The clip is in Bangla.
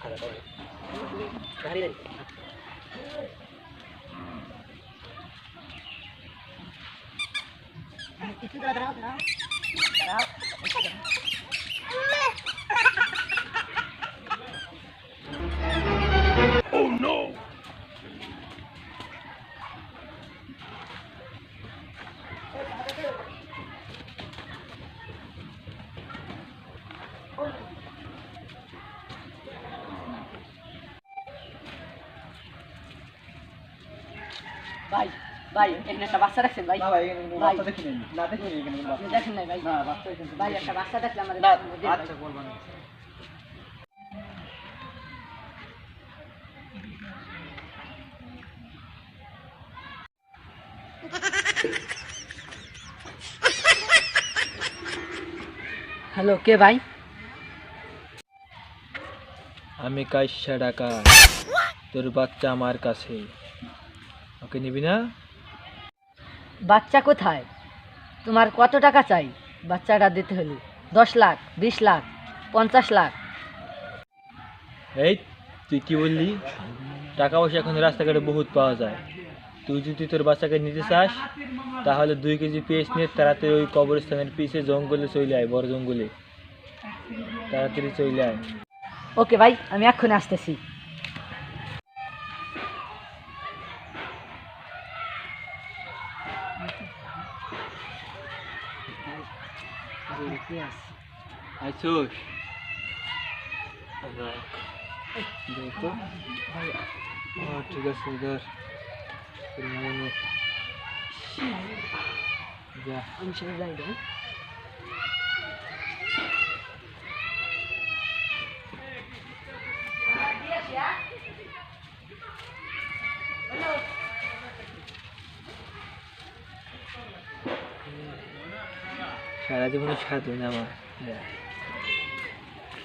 Kaharian. Itu dah terang, terang. Terang. Oh no! Oh. ভাই ভাই এখানে একটা বাচ্চা রাখছেন ভাই? ভাই এখানে কোনো ভাই। বাচ্চা দেখিনি না দেখিনি এখানে বাচ্চা। দেখেন নাই ভাই? না বাচ্চা এখানে ভাই একটা বাচ্চা দেখলে আমাদের না দিন ভাই। আচ্ছা বলব হ্যালো কে ভাই? আমি কাইসা ডাকা তোর বাচ্চা আমার কাছে। ওকে নিবি না? বাচ্চা কোথায়? তোমার কত টাকা চাই? বাচ্চাটা দিতে হলে। দশ লাখ বিশ লাখ পঞ্চাশ লাখ। এই তুই কি বললি? টাকা পয়সা এখন রাস্তাঘাটে বহুত পাওয়া যায়। তুই যদি তোর বাচ্চাকে নিতে চাস তাহলে দুই কেজি পেঁয়াজ নিয়ে তাড়াতাড়ি ওই কবরস্থানের পিছে জঙ্গলে চলে আয় বড় জঙ্গলে। তাড়াতাড়ি চলে আয়। ওকে ভাই আমি এক্ষুনি আসতেছি। আইসোস। ঠিক আছে ধর। মনে যা। আমি সেটা যাই ভাই সারা জীবনে সাধু না আমার